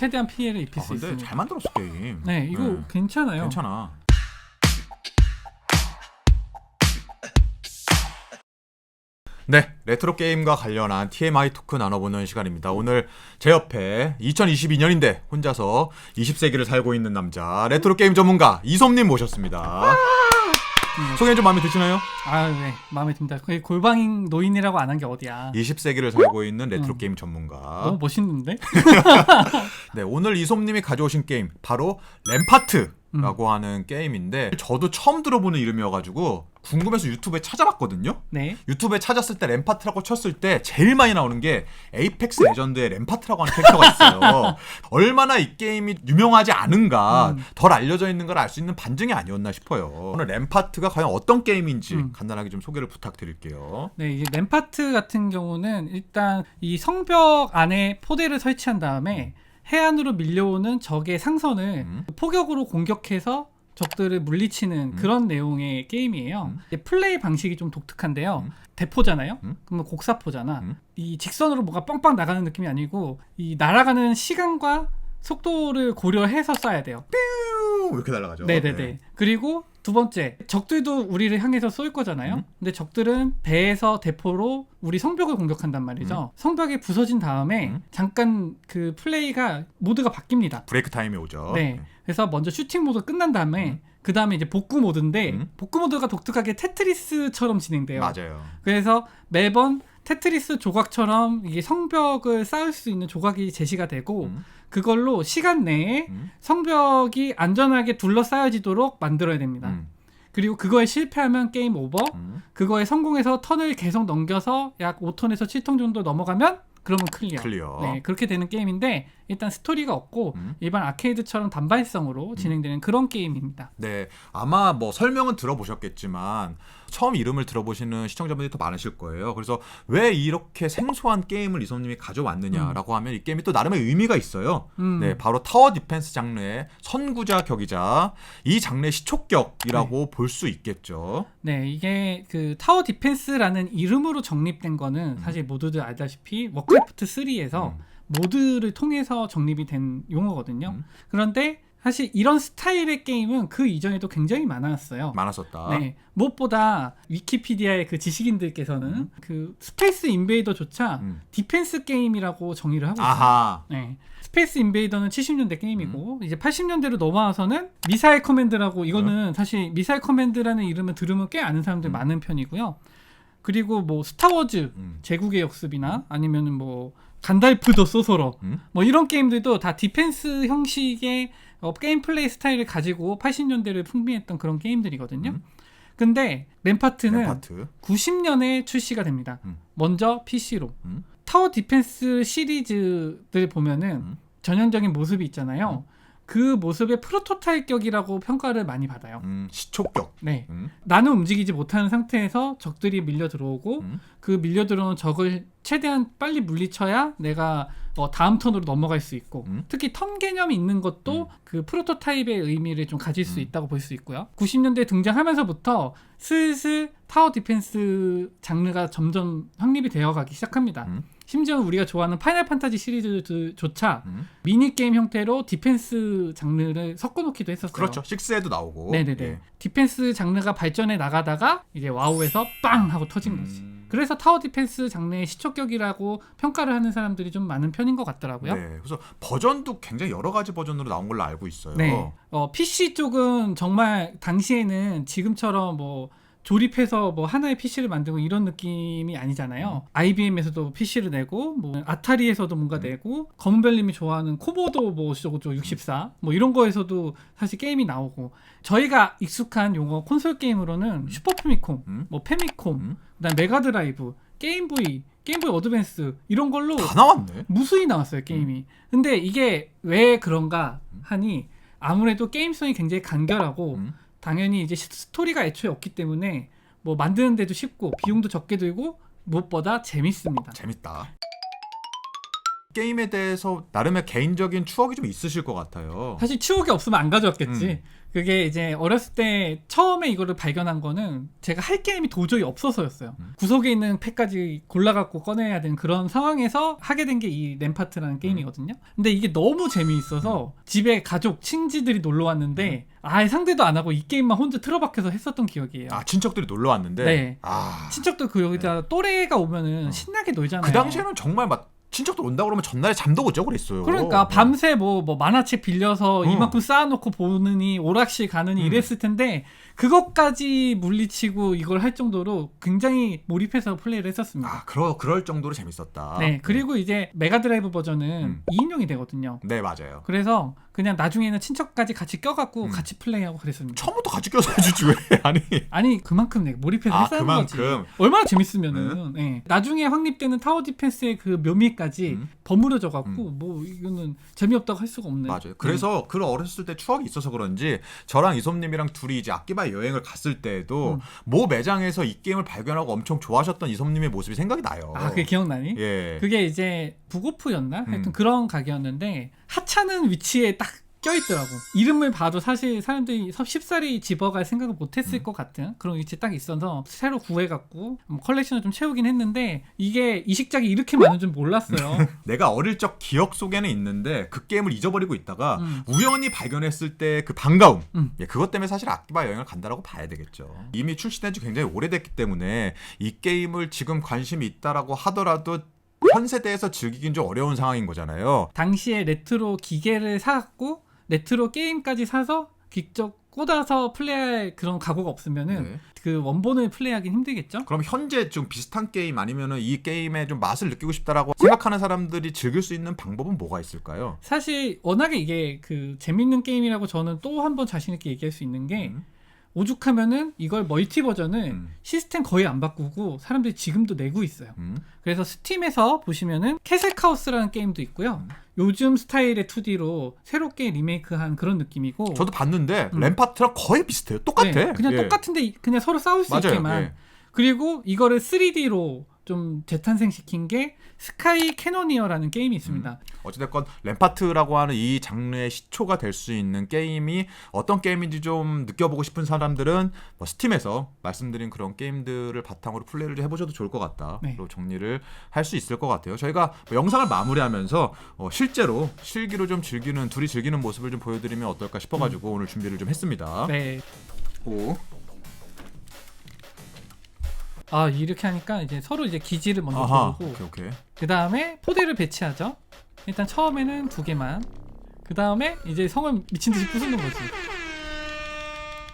최대한 피해를 입힐 아, 수 근데 있습니다. 잘 만들었어 게임. 네, 이거 네. 괜찮아요. 괜찮아. 네, 레트로 게임과 관련한 TMI 토크 나눠보는 시간입니다. 오늘 제 옆에 2022년인데 혼자서 20세기를 살고 있는 남자 레트로 게임 전문가 이솜님 모셨습니다. 소개 좀 마음에 드시나요? 아, 네, 마음에 듭니다. 거의 골방인 노인이라고 안 한 게 어디야? 20세기를 살고 있는 레트로 음. 게임 전문가. 너무 멋있는데? 네, 오늘 이솜님이 가져오신 게임 바로 램파트 라고 음. 하는 게임인데 저도 처음 들어보는 이름이어가지고 궁금해서 유튜브에 찾아봤거든요. 네. 유튜브에 찾았을 때 램파트라고 쳤을 때 제일 많이 나오는 게 에이펙스 레전드의 램파트라고 하는 캐릭터가 있어요. 얼마나 이 게임이 유명하지 않은가, 음. 덜 알려져 있는 걸 알 수 있는 반증이 아니었나 싶어요. 오늘 램파트가 과연 어떤 게임인지 음. 간단하게 좀 소개를 부탁드릴게요. 네, 이제 램파트 같은 경우는 일단 이 성벽 안에 포대를 설치한 다음에 해안으로 밀려오는 적의 상선을 음. 포격으로 공격해서 적들을 물리치는 음. 그런 내용의 게임이에요. 음. 이제 플레이 방식이 좀 독특한데요. 음. 대포잖아요. 음. 그러면 곡사포잖아. 음. 이 직선으로 뭐가 빵빵 나가는 느낌이 아니고 이 날아가는 시간과 속도를 고려해서 쏴야 돼요. 뾰 이렇게 날아가죠. 네네네. 네. 그리고 두 번째, 적들도 우리를 향해서 쏠 거잖아요. 음. 근데 적들은 배에서 대포로 우리 성벽을 공격한단 말이죠. 성벽이 부서진 다음에 음. 잠깐 그 플레이가 모드가 바뀝니다. 브레이크 타임이 오죠. 네. 그래서 먼저 슈팅 모드 끝난 다음에 음. 그 다음에 이제 복구 모드인데 음. 복구 모드가 독특하게 테트리스처럼 진행돼요. 맞아요. 그래서 매번 테트리스 조각처럼 이게 성벽을 쌓을 수 있는 조각이 제시가 되고 음. 그걸로 시간 내에 음. 성벽이 안전하게 둘러싸여지도록 만들어야 됩니다. 음. 그리고 그거에 실패하면 게임 오버. 음. 그거에 성공해서 턴을 계속 넘겨서 약 5턴에서 7턴 정도 넘어가면 그러면 클리어. 클리어. 네, 그렇게 되는 게임인데 일단 스토리가 없고 음. 일반 아케이드처럼 단발성으로 진행되는 그런 게임입니다. 네, 아마 뭐 설명은 들어보셨겠지만 처음 이름을 들어보시는 시청자분들이 더 많으실 거예요. 그래서 왜 이렇게 생소한 게임을 이솜님이 가져왔느냐라고 하면 이 게임이 또 나름의 의미가 있어요. 음. 네, 바로 타워 디펜스 장르의 선구자 격이자 이 장르의 시초격이라고 볼수 있겠죠. 네, 이게 그 타워 디펜스라는 이름으로 정립된 거는 음. 사실 모두들 알다시피 워크래프트 3에서 음. 모드를 통해서 정립이 된 용어거든요. 음. 그런데 사실 이런 스타일의 게임은 그 이전에도 굉장히 많았어요. 많았었다. 네, 무엇보다 위키피디아의 그 지식인들께서는 음. 그 스페이스 인베이더조차 음. 디펜스 게임이라고 정의를 하고 있어요. 아하. 네. 스페이스 인베이더는 70년대 게임이고 음. 이제 80년대로 넘어와서는 미사일 커맨드라고 이거는 사실 미사일 커맨드라는 이름을 들으면 꽤 아는 사람들 음. 많은 편이고요. 그리고 뭐 스타워즈 음. 제국의 역습이나 아니면은 뭐 간달프 더 소서러 음. 뭐 이런 게임들도 다 디펜스 형식의 어, 게임 플레이 스타일을 가지고 80년대를 풍미했던 그런 게임들이거든요. 음. 근데 램파트는 램파트. 90년에 출시가 됩니다. 음. 먼저 PC로. 음. 타워 디펜스 시리즈들 보면은 음. 전형적인 모습이 있잖아요. 그 모습의 프로토타입격이라고 평가를 많이 받아요. 음, 시초격. 네. 음. 나는 움직이지 못하는 상태에서 적들이 밀려 들어오고 음. 그 밀려 들어오는 적을 최대한 빨리 물리쳐야 내가 어, 다음 턴으로 넘어갈 수 있고 음. 특히 턴 개념이 있는 것도 음. 그 프로토타입의 의미를 좀 가질 수 음. 있다고 볼 수 있고요. 90년대 등장하면서부터 슬슬 타워 디펜스 장르가 점점 확립이 되어가기 시작합니다. 음. 심지어 우리가 좋아하는 파이널 판타지 시리즈조차 음. 미니 게임 형태로 디펜스 장르를 섞어놓기도 했었어요. 그렇죠. 6에도 나오고. 네네네. 예. 디펜스 장르가 발전해 나가다가 이제 와우에서 빵 하고 터진 거지. 음. 그래서 타워 디펜스 장르의 시초격이라고 평가를 하는 사람들이 좀 많은 편인 것 같더라고요. 네. 그래서 버전도 굉장히 여러 가지 버전으로 나온 걸로 알고 있어요. 네. 어, PC 쪽은 정말 당시에는 지금처럼 뭐 조립해서 뭐 하나의 PC를 만들고 이런 느낌이 아니잖아요. IBM에서도 PC를 내고 뭐 아타리에서도 뭔가 음. 내고 검은별님이 좋아하는 코보도 뭐 어쩌고저쩌고 64 뭐 이런 거에서도 사실 게임이 나오고 저희가 익숙한 용어 콘솔 게임으로는 슈퍼 페미콤, 음. 뭐 페미콤, 음. 그다음 메가드라이브, 게임보이, 게임보이 어드밴스 이런 걸로 다 나왔네. 무수히 나왔어요 게임이. 근데 이게 왜 그런가 하니 아무래도 게임성이 굉장히 간결하고 음. 당연히 이제 시- 스토리가 애초에 없기 때문에 뭐 만드는 데도 쉽고 비용도 적게 들고 무엇보다 재밌습니다. 재밌다. 게임에 대해서 나름의 개인적인 추억이 좀 있으실 것 같아요. 사실 추억이 없으면 안 가져왔겠지. 음. 그게 이제 어렸을 때 처음에 이거를 발견한 거는 제가 할 게임이 도저히 없어서였어요. 음. 구석에 있는 팩까지 골라갖고 꺼내야 되는 그런 상황에서 하게 된 게 이 램파트라는 게임이거든요. 근데 이게 너무 재미있어서 집에 가족, 친지들이 놀러 왔는데 아예 상대도 안 하고 이 게임만 혼자 틀어박혀서 했었던 기억이에요. 아 친척들이 놀러 왔는데 네. 아, 친척들 그 여기다 또래가 오면은 어. 신나게 놀잖아요. 그 당시에는 정말 막 친척들 온다 그러면 전날에 잠도 못 자고 그랬어요. 그러니까 네. 밤새 뭐, 뭐 만화책 빌려서 어. 이만큼 쌓아놓고 보느니 오락실 가느니 음. 이랬을 텐데 그것까지 물리치고 이걸 할 정도로 굉장히 몰입해서 플레이를 했었습니다. 아 그러 그럴 정도로 재밌었다. 네 그리고 이제 메가드라이브 버전은 음. 2인용이 되거든요. 네 맞아요. 그래서 그냥 나중에는 친척까지 같이 껴갖고 음. 같이 플레이하고 그랬습니다. 처음부터 같이 껴서 해주지 왜? 아니 아니 그만큼 내가 몰입해서 아, 했다는 거지. 그만큼. 얼마나 재밌으면은 예. 나중에 확립되는 타워 디펜스의 그 묘미 까지 음. 버무려져 갖고 뭐 이거는 재미없다고 할 수가 없네. 맞아요. 그래서 그 어렸을 때 추억이 있어서 그런지 저랑 이솜님이랑 둘이 이제 아키바 여행을 갔을 때에도 음. 모 매장에서 이 게임을 발견하고 엄청 좋아하셨던 이솜님의 모습이 생각이 나요. 아 그게 기억나니? 예. 그게 이제 부고프였나? 하여튼 음. 그런 가게였는데 하찮은 위치에 딱 껴있더라고. 이름을 봐도 사실 사람들이 쉽사리 집어갈 생각을 못했을 음. 것 같은 그런 위치에 딱 있어서 새로 구해갖고 뭐 컬렉션을 좀 채우긴 했는데 이게 이식작이 이렇게 많은 줄 몰랐어요. 내가 어릴 적 기억 속에는 있는데 그 게임을 잊어버리고 있다가 음. 우연히 발견했을 때 그 반가움 음. 예, 그것 때문에 사실 아키바 여행을 간다라고 봐야 되겠죠. 이미 출시된 지 굉장히 오래됐기 때문에 이 게임을 지금 관심이 있다라고 하더라도 현 세대에서 즐기긴 좀 어려운 상황인 거잖아요. 당시에 레트로 기계를 사갖고 레트로 게임까지 사서 직접 꽂아서 플레이할 그런 각오가 없으면은 네. 그 원본을 플레이하기는 힘들겠죠? 그럼 현재 좀 비슷한 게임 아니면은 이 게임의 좀 맛을 느끼고 싶다라고 생각하는 사람들이 즐길 수 있는 방법은 뭐가 있을까요? 사실 워낙에 이게 그 재밌는 게임이라고 저는 또 한 번 자신 있게 얘기할 수 있는 게 음. 오죽하면은 이걸 멀티 버전을 음. 시스템 거의 안 바꾸고 사람들이 지금도 내고 있어요. 음. 그래서 스팀에서 보시면은 캐슬 카오스라는 게임도 있고요. 음. 요즘 스타일의 2D로 새롭게 리메이크한 그런 느낌이고 저도 봤는데 음. 램파트랑 거의 비슷해요. 똑같아. 네, 그냥 예. 똑같은데 그냥 서로 싸울 수 맞아요. 있게만 예. 그리고 이거를 3D로 좀 재탄생시킨 게 스카이 캐노니어라는 게임이 있습니다. 어찌됐건 램파트라고 하는 이 장르의 시초가 될 수 있는 게임이 어떤 게임인지 좀 느껴보고 싶은 사람들은 뭐 스팀에서 말씀드린 그런 게임들을 바탕으로 플레이를 좀 해보셔도 좋을 것 같다. 네. 로 정리를 할 수 있을 것 같아요. 저희가 뭐 영상을 마무리하면서 어, 실제로 실기로 좀 즐기는 둘이 즐기는 모습을 좀 보여드리면 어떨까 싶어가지고 오늘 준비를 좀 했습니다. 네. 오. 아 이렇게 하니까 이제 서로 이제 기지를 먼저 아하. 고르고 오케이 오케이. 그 다음에 포대를 배치하죠. 일단 처음에는 두 개만. 그 다음에 이제 성을 미친 듯이 부수는 거지.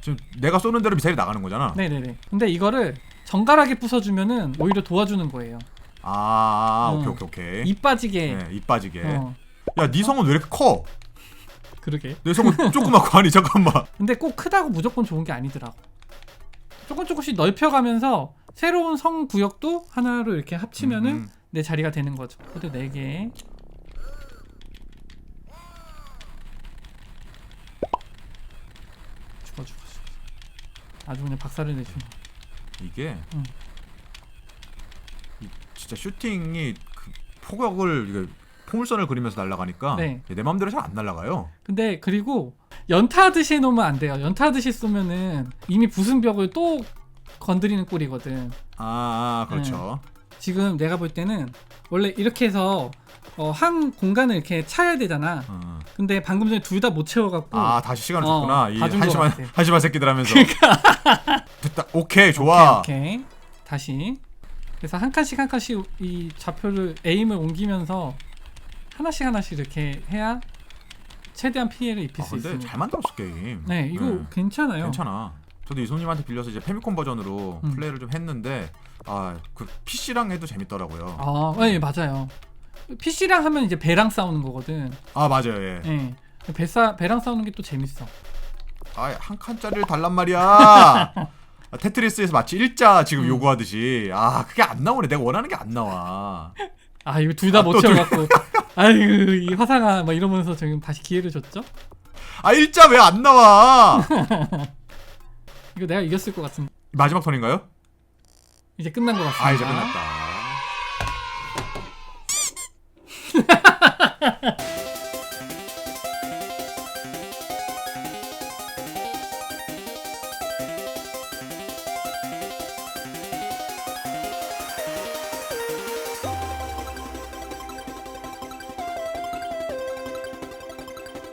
지금 내가 쏘는 대로 미사일이 나가는 거잖아. 네네네. 근데 이거를 정갈하게 부숴주면은 오히려 도와주는 거예요. 아, 어. 오케이 오케이 오케이. 입 빠지게. 네, 입 빠지게. 어, 야, 네 성은 왜 이렇게 커? 그러게. 내 성은 조그맣고 아니 잠깐만. 근데 꼭 크다고 무조건 좋은 게 아니더라고. 조금 조금씩 넓혀가면서 새로운 성 구역도 하나로 이렇게 합치면은 음, 음. 내 자리가 되는 거죠. 포대 4개. 죽어 죽어 죽어. 아주 그냥 박살을 내주네. 이게 음. 이 진짜 슈팅이 그 포격을 이게 포물선을 그리면서 날아가니까 네. 내 마음대로 잘 안 날아가요. 근데 그리고 연타하듯이 해놓으면 안 돼요. 연타하듯이 쏘면은 이미 부순 벽을 또 건드리는 꼴이거든. 아, 아 그렇죠. 지금 내가 볼 때는 원래 이렇게 해서 어, 한 공간을 이렇게 차야 되잖아. 어. 근데 방금 전에 둘 다 못 채워갖고 아 다시 시간을 어, 줬구나. 이것 한심한 같아. 한심한 새끼들 하면서. 됐다. 오케이 좋아. 오케이, 오케이. 다시. 그래서 한 칸씩 한 칸씩 이 좌표를 에임을 옮기면서 하나씩 하나씩 이렇게 해야 최대한 피해를 입힐 아, 수 근데 있습니다. 잘 만들었어 게임. 네, 이거 괜찮아요. 괜찮아. 저도 이 손님한테 빌려서 이제 페미콘 버전으로 음. 플레이를 좀 했는데 아그 PC랑 해도 재밌더라고요. 아, 네, 맞아요. PC랑 하면 이제 배랑 싸우는 거거든. 아 맞아요. 예. 예. 배싸 배랑 싸우는 게 또 재밌어. 아한 칸짜리를 달란 말이야. 아, 테트리스에서 마치 일자 지금 음. 요구하듯이 아 그게 안 나오네. 내가 원하는 게 안 나와. 아, 이거 둘다 아, 못 채워갖고. 아이고, 이 화상아, 막 이러면서 지금 다시 기회를 줬죠? 아 일자 왜 안 나와? 이거 내가 이겼을 것 같은데. 마지막 턴인가요? 이제 끝난 것 같습니다. 아 이제 끝났다.